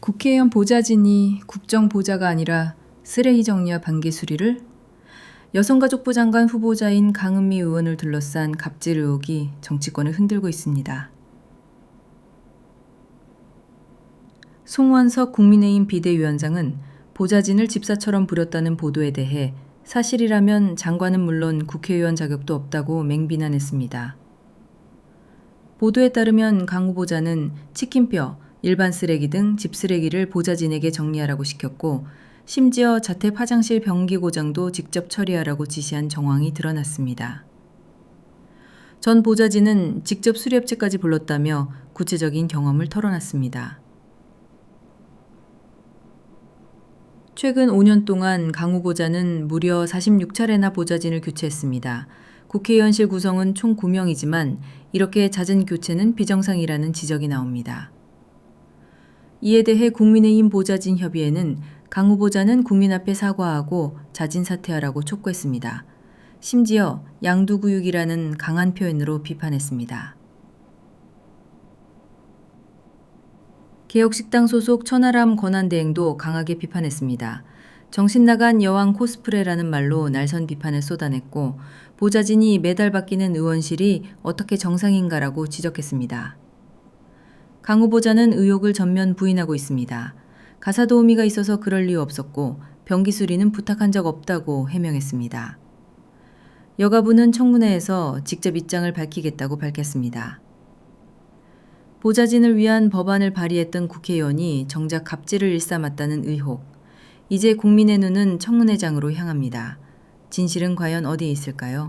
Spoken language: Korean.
국회의원 보좌진이 국정보좌가 아니라 쓰레기 정리와 반기 수리를 여성가족부 장관 후보자인 강은미 의원을 둘러싼 갑질 의혹이 정치권을 흔들고 있습니다. 송원석 국민의힘 비대위원장은 보좌진을 집사처럼 부렸다는 보도에 대해 사실이라면 장관은 물론 국회의원 자격도 없다고 맹비난했습니다. 보도에 따르면 강 후보자는 치킨뼈, 일반 쓰레기 등 집 쓰레기를 보좌진에게 정리하라고 시켰고 심지어 자택 화장실 변기 고장도 직접 처리하라고 지시한 정황이 드러났습니다. 전 보좌진은 직접 수리업체까지 불렀다며 구체적인 경험을 털어놨습니다. 최근 5년 동안 강 후보자는 무려 46차례나 보좌진을 교체했습니다. 국회의원실 구성은 총 9명이지만 이렇게 잦은 교체는 비정상이라는 지적이 나옵니다. 이에 대해 국민의힘 보좌진 협의회는 강 후보자는 국민 앞에 사과하고 자진 사퇴하라고 촉구했습니다. 심지어 양두구육이라는 강한 표현으로 비판했습니다. 개혁식당 소속 천하람 권한대행도 강하게 비판했습니다. 정신 나간 여왕 코스프레라는 말로 날선 비판을 쏟아냈고 보좌진이 매달 바뀌는 의원실이 어떻게 정상인가라고 지적했습니다. 강 후보자는 의혹을 전면 부인하고 있습니다. 가사 도우미가 있어서 그럴 리우 없었고 변기 수리는 부탁한 적 없다고 해명했습니다. 여가부는 청문회에서 직접 입장을 밝히겠다고 밝혔습니다. 보좌진을 위한 법안을 발의했던 국회의원이 정작 갑질을 일삼았다는 의혹. 이제 국민의 눈은 청문회장으로 향합니다. 진실은 과연 어디에 있을까요?